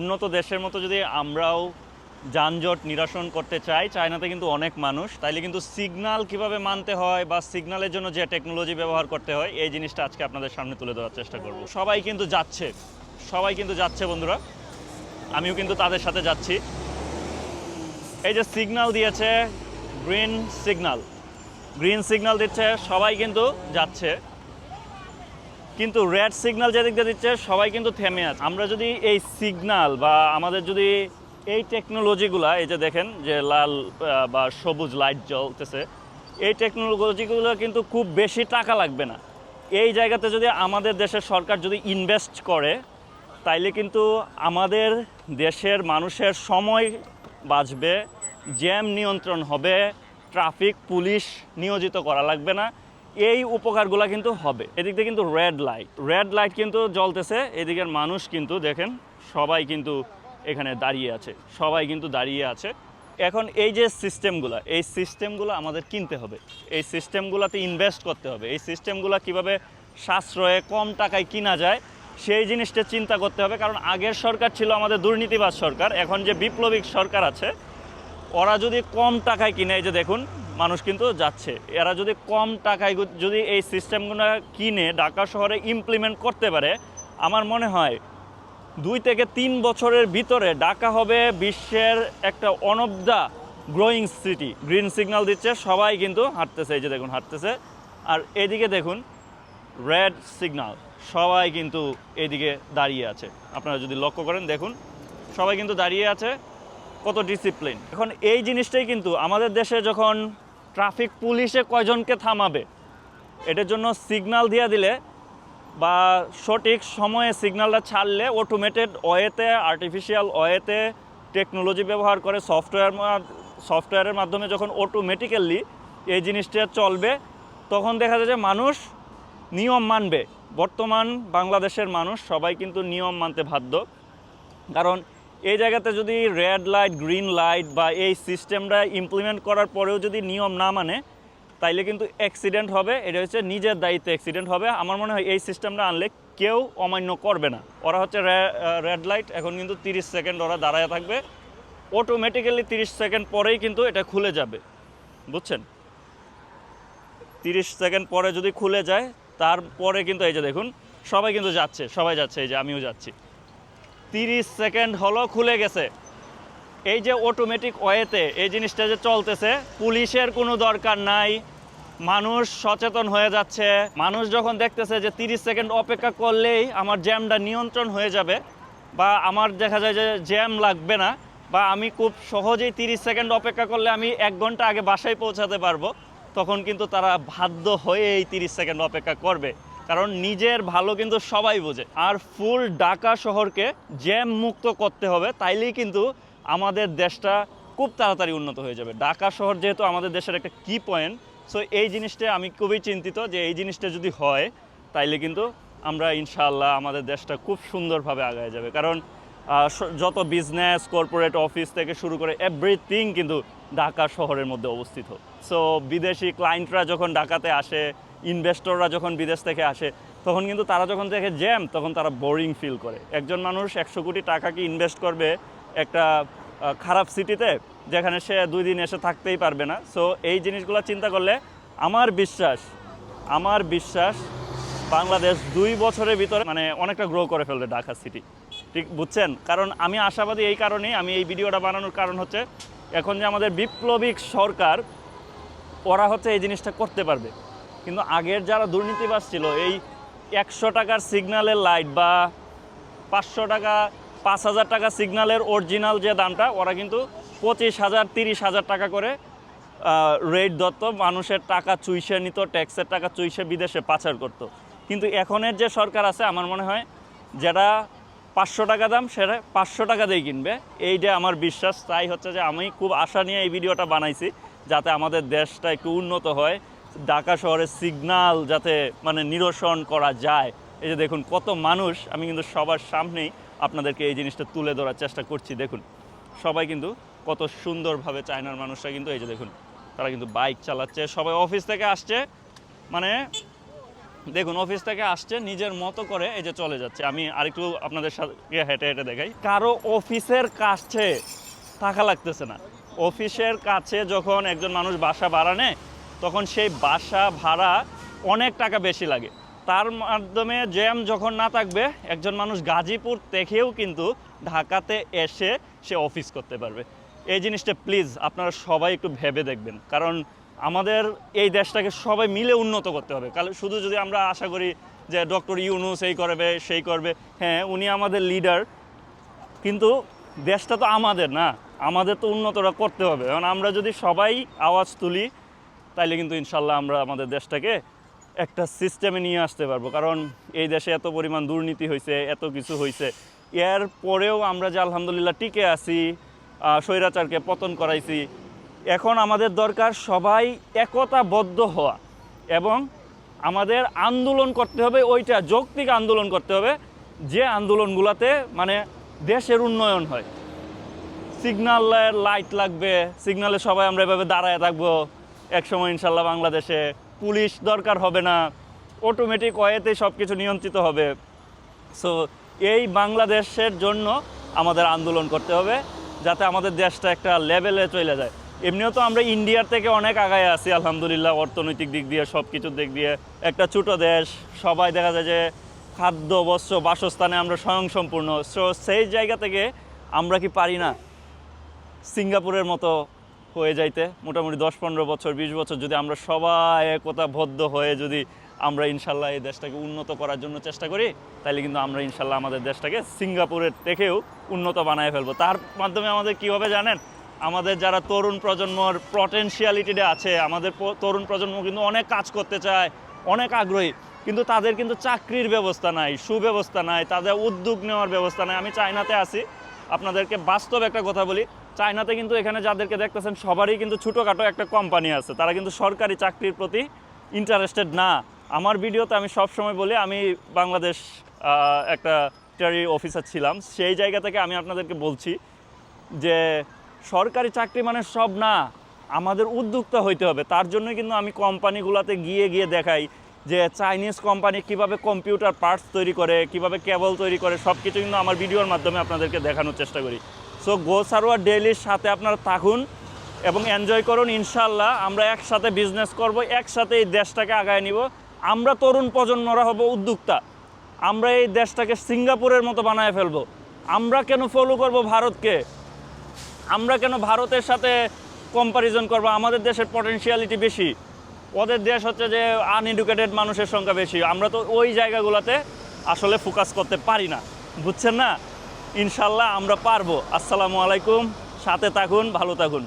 উন্নত দেশের মতো যদি আমরাও যানজট নিরসন করতে চাই, চায়নাতে কিন্তু অনেক মানুষ, তাইলে কিন্তু সিগনাল কীভাবে মানতে হয় বা সিগন্যালের জন্য যে টেকনোলজি ব্যবহার করতে হয়, এই জিনিসটা আজকে আপনাদের সামনে তুলে ধরার চেষ্টা করব। সবাই কিন্তু যাচ্ছে, সবাই কিন্তু যাচ্ছে বন্ধুরা, আমিও কিন্তু তাদের সাথে যাচ্ছি। এই যে সিগনাল দিয়েছে, গ্রিন সিগনাল গ্রিন সিগনাল দিচ্ছে, সবাই কিন্তু যাচ্ছে। কিন্তু রেড সিগনাল যেদিক দিয়ে দিচ্ছে, সবাই কিন্তু থেমে আছে। আমরা যদি এই সিগনাল বা আমাদের যদি এই টেকনোলজিগুলা এই যে দেখেন যে লাল বা সবুজ লাইট জ্বলতেছে, এই টেকনোলজিগুলো কিন্তু খুব বেশি টাকা লাগবে না। এই জায়গাতে যদি আমাদের দেশের সরকার যদি ইনভেস্ট করে, তাইলে কিন্তু আমাদের দেশের মানুষের সময় বাঁচবে জ্যাম নিয়ন্ত্রণ হবে ট্রাফিক পুলিশ নিয়োজিত করা লাগবে না। এই উপকারগুলো কিন্তু হবে। এদিক দিয়ে কিন্তু রেড লাইট রেড লাইট কিন্তু জ্বলতেছে, এদিকের মানুষ কিন্তু দেখেন সবাই কিন্তু এখানে দাঁড়িয়ে আছে, সবাই কিন্তু দাঁড়িয়ে আছে। এখন এই যে সিস্টেমগুলো এই সিস্টেমগুলো আমাদের কিনতে হবে। এই সিস্টেমগুলোতে ইনভেস্ট করতে হবে। এই সিস্টেমগুলো কীভাবে সাশ্রয়ে কম টাকায় কিনা যায়, সেই জিনিসটা চিন্তা করতে হবে। কারণ আগের সরকার ছিল আমাদের দুর্নীতিবাজ সরকার, এখন যে বিপ্লবিক সরকার আছে, ওরা যদি কম টাকায় কিনে, এই যে দেখুন মানুষ কিন্তু যাচ্ছে। এরা যদি কম টাকায় যদি এই সিস্টেমগুলো কিনে ঢাকা শহরে ইমপ্লিমেন্ট করতে পারে, আমার মনে হয় দুই থেকে তিন বছরের ভিতরে ঢাকা হবে বিশ্বের একটা one of growing city green signal দিচ্ছে, সবাই কিন্তু হাঁটতেছে, এই যে দেখুন, হাঁটতেছে। আর এদিকে দেখুন রেড সিগন্যাল সবাই কিন্তু এদিকে দাঁড়িয়ে আছে। আপনারা যদি লক্ষ্য করেন, দেখুন, সবাই কিন্তু দাঁড়িয়ে আছে। কত ডিসিপ্লিন এখন এই জিনিসটাই কিন্তু আমাদের দেশে যখন ট্রাফিক পুলিশে কয়জনকে থামাবে? এটার জন্য সিগনাল দিয়ে দিলে বা সঠিক সময়ে সিগনালটা ছাড়লে অটোমেটেড ওয়েতে আর্টিফিশিয়াল ওয়েতে টেকনোলজি ব্যবহার করে সফটওয়্যার সফটওয়্যারের মাধ্যমে যখন অটোমেটিক্যালি এই জিনিসটা চলবে, তখন দেখা যায় যে মানুষ নিয়ম মানবে। বর্তমান বাংলাদেশের মানুষ সবাই কিন্তু নিয়ম মানতে বাধ্য। কারণ এই জায়গাতে যদি রেড লাইট গ্রিন লাইট বা এই সিস্টেমটা ইমপ্লিমেন্ট করার পরেও যদি নিয়ম না মানে তাইলে কিন্তু অ্যাক্সিডেন্ট হবে। এটা হচ্ছে নিজের দায়িত্বে অ্যাক্সিডেন্ট হবে। আমার মনে হয় এই সিস্টেমটা আনলে কেউ অমান্য করবে না। ওরা হচ্ছে রেড লাইট এখন কিন্তু তিরিশ সেকেন্ড ওরা দাঁড়ায় থাকবে। অটোমেটিক্যালি তিরিশ সেকেন্ড পরেই কিন্তু এটা খুলে যাবে। বুঝছেন? তিরিশ সেকেন্ড পরে যদি খুলে যায়, তারপরে কিন্তু এই যে দেখুন, সবাই কিন্তু যাচ্ছে, সবাই যাচ্ছে, এই যে আমিও যাচ্ছি। তিরিশ সেকেন্ড হলো খুলে গেছে। এই যে অটোমেটিক ওয়েতে এই জিনিসটা যে চলতেছে, পুলিশের কোনো দরকার নাই। মানুষ সচেতন হয়ে যাচ্ছে। মানুষ যখন দেখতেছে যে তিরিশ সেকেন্ড অপেক্ষা করলেই আমার জ্যামটা নিয়ন্ত্রণ হয়ে যাবে বা আমার দেখা যায় যে জ্যাম লাগবে না বা আমি খুব সহজেই তিরিশ সেকেন্ড অপেক্ষা করলে আমি এক ঘণ্টা আগে বাসায় পৌঁছাতে পারব, তখন কিন্তু তারা বাধ্য হয়ে এই তিরিশ সেকেন্ড অপেক্ষা করবে। কারণ নিজের ভালো কিন্তু সবাই বোঝে। আর ফুল ঢাকা শহরকে জ্যাম মুক্ত করতে হবে, তাইলেই কিন্তু আমাদের দেশটা খুব তাড়াতাড়ি উন্নত হয়ে যাবে। ঢাকা শহর যেহেতু আমাদের দেশের একটা কি পয়েন্ট সো এই জিনিসটা আমি খুবই চিন্তিত যে এই জিনিসটা যদি হয়, তাইলে কিন্তু আমরা ইনশাআল্লাহ আমাদের দেশটা খুব সুন্দরভাবে আগায় যাবে। কারণ যত বিজনেস কর্পোরেট অফিস থেকে শুরু করে এভরিথিং কিন্তু ঢাকা শহরের মধ্যে অবস্থিত। সো বিদেশি ক্লায়েন্টরা যখন ঢাকাতে আসে ইনভেস্টররা যখন বিদেশ থেকে আসে, তখন কিন্তু তারা যখন দেখে জ্যাম, তখন তারা বোরিং ফিল করে। একজন মানুষ একশো কোটি টাকা কি ইনভেস্ট করবে একটা খারাপ সিটিতে, যেখানে সে দুই দিন এসে থাকতেই পারবে না? সো এই জিনিসগুলো চিন্তা করলে আমার বিশ্বাস আমার বিশ্বাস বাংলাদেশ দুই বছরের ভিতরে মানে অনেকটা গ্রো করে ফেলবে ঢাকা সিটি ঠিক বুঝছেন? কারণ আমি আশাবাদী এই কারণেই, আমি এই ভিডিওটা বানানোর কারণ হচ্ছে, এখন যে আমাদের বিপ্লবিক সরকার, ওরা হচ্ছে এই জিনিসটা করতে পারবে। কিন্তু আগের যারা দুর্নীতিবাজ ছিল, এই একশো টাকার সিগন্যালের লাইট বা পাঁচশো টাকা, পাঁচ হাজার টাকা সিগন্যালের অরিজিনাল যে দামটা, ওরা কিন্তু পঁচিশ হাজার, তিরিশ হাজার টাকা করে রেট দত্ত মানুষের টাকা চুইসে নিত ট্যাক্সের টাকা চুইসে বিদেশে পাচার করতো। কিন্তু এখনের যে সরকার আছে, আমার মনে হয় যেটা পাঁচশো টাকা দাম, সেটা পাঁচশো টাকা দিয়ে কিনবে। এইটা আমার বিশ্বাস। তাই হচ্ছে যে আমি খুব আশা নিয়ে এই ভিডিওটা বানাইছি, যাতে আমাদের দেশটা একটু উন্নত হয়। ঢাকা শহরের সিগন্যাল যাতে মানে নিরসন করা যায়। এই যে দেখুন, কত মানুষ, আমি কিন্তু সবার সামনেই আপনাদেরকে এই জিনিসটা তুলে ধরার চেষ্টা করছি। দেখুন, সবাই কিন্তু কত সুন্দরভাবে চায়নার মানুষরা কিন্তু এই যে দেখুন, তারা কিন্তু বাইক চালাচ্ছে। সবাই অফিস থেকে আসছে মানে দেখুন, অফিস থেকে আসছে, নিজের মতো করে এই যে চলে যাচ্ছে। আমি আরেকটু আপনাদের সাথে হেঁটে হেঁটে দেখাই। কারও অফিসের কাছে টাকা লাগতেছে না। অফিসের কাছে যখন একজন মানুষ বাসা ভাড়া নেয় তখন সেই বাসা ভাড়া অনেক টাকা বেশি লাগে। তার মাধ্যমে জ্যাম যখন না থাকবে, একজন মানুষ গাজীপুর থেকেও কিন্তু ঢাকাতে এসে সে অফিস করতে পারবে। এই জিনিসটা প্লিজ আপনারা সবাই একটু ভেবে দেখবেন। কারণ আমাদের এই দেশটাকে সবাই মিলে উন্নত করতে হবে। কারণ শুধু যদি আমরা আশা করি যে ডক্টর ইউনুস এই করবে, সেই করবে হ্যাঁ উনি আমাদের লিডার কিন্তু দেশটা তো আমাদের না। আমাদের তো উন্নতটা করতে হবে। কারণ আমরা যদি সবাই আওয়াজ তুলি তাইলে কিন্তু ইনশাল্লাহ আমরা আমাদের দেশটাকে একটা সিস্টেমে নিয়ে আসতে পারব। কারণ এই দেশে এত পরিমাণ দুর্নীতি হয়েছে এত কিছু হয়েছে এর পরেও আমরা যে আলহামদুলিল্লাহ টিকে আছি স্বৈরাচারকে পতন করাইছি, এখন আমাদের দরকার সবাই একতাবদ্ধ হওয়া এবং আমাদের আন্দোলন করতে হবে, ওইটা যৌক্তিক আন্দোলন করতে হবে, যে আন্দোলনগুলোতে মানে দেশের উন্নয়ন হয়। সিগন্যালের লাইট লাগবে, সিগন্যালে সবাই আমরা এভাবে দাঁড়ায় থাকব। একসময় ইনশাল্লাহ বাংলাদেশে পুলিশ দরকার হবে না অটোমেটিক ওয়েতে সব কিছু নিয়ন্ত্রিত হবে। সো এই বাংলাদেশের জন্য আমাদের আন্দোলন করতে হবে, যাতে আমাদের দেশটা একটা লেভেলে চলে যায়। এমনিও তো আমরা ইন্ডিয়ার থেকে অনেক আগায় আছি, আলহামদুলিল্লাহ, অর্থনৈতিক দিক দিয়ে সব কিছুর দিক দিয়ে। একটা ছোট দেশ, সবাই দেখা যায় যে খাদ্য, বস্ত্র, বাসস্থানে আমরা স্বয়ংসম্পূর্ণ। সো সেই জায়গা থেকে আমরা কি পারি না? সিঙ্গাপুরের মতো হয়ে যাইতে, মোটামুটি দশ পনেরো বছর, বিশ বছর যদি আমরা সবাই একতা একতাবদ্ধ হয়ে যদি আমরা ইনশাল্লাহ এই দেশটাকে উন্নত করার জন্য চেষ্টা করি তাহলে কিন্তু আমরা ইনশাল্লাহ আমাদের দেশটাকে সিঙ্গাপুরের থেকেও উন্নত বানায় ফেলব। তার মাধ্যমে আমাদের কীভাবে জানেন? আমাদের যারা তরুণ প্রজন্মর পটেনশিয়ালিটিটা আছে, আমাদের তরুণ প্রজন্ম কিন্তু অনেক কাজ করতে চায়, অনেক আগ্রহী, কিন্তু তাদের কিন্তু চাকরির ব্যবস্থা নাই, সুব্যবস্থা নাই, তাদের উদ্যোগ নেওয়ার ব্যবস্থা নাই। আমি চায়নাতে আছি। আপনাদেরকে বাস্তব একটা কথা বলি চায়নাতে কিন্তু এখানে যাদেরকে দেখতেছেন, সবারই কিন্তু ছোটোখাটো একটা কোম্পানি আছে। তারা কিন্তু সরকারি চাকরির প্রতি ইন্টারেস্টেড না। আমার ভিডিওতে আমি সব সময় বলি, আমি বাংলাদেশ একটা টেরি অফিসার ছিলাম। সেই জায়গা থেকে আমি আপনাদেরকে বলছি যে, সরকারি চাকরি মানে সব না, আমাদের উদ্যোক্তা হইতে হবে। তার জন্য কিন্তু আমি কোম্পানিগুলোতে গিয়ে গিয়ে দেখাই যে চাইনিজ কোম্পানি কীভাবে কম্পিউটার পার্টস তৈরি করে, কীভাবে কেবল তৈরি করে সব কিছু কিন্তু আমার ভিডিওর মাধ্যমে আপনাদেরকে দেখানোর চেষ্টা করি। সো গো সারোয়ার ডেইলির সাথে আপনারা থাকুন এবং এনজয় করুন ইনশাল্লাহ আমরা একসাথে বিজনেস করব, একসাথে এই দেশটাকে আগায় নিব। আমরা তরুণ প্রজন্মরা হব উদ্যোক্তা। আমরা এই দেশটাকে সিঙ্গাপুরের মতো বানায় ফেলব। আমরা কেন ফলো করব ভারতকে? আমরা কেন ভারতের সাথে কম্পারিজন করব? আমাদের দেশের পটেনশিয়ালিটি বেশি। ওদের দেশ হচ্ছে যে আনএডুকেটেড মানুষের সংখ্যা বেশি। আমরা তো ওই জায়গাগুলোতে আসলে ফোকাস করতে পারি না। বুঝছেন না? ইনশাল্লাহ আমরা পারব। আসসালামু আলাইকুম সাথে থাকুন ভালো থাকুন।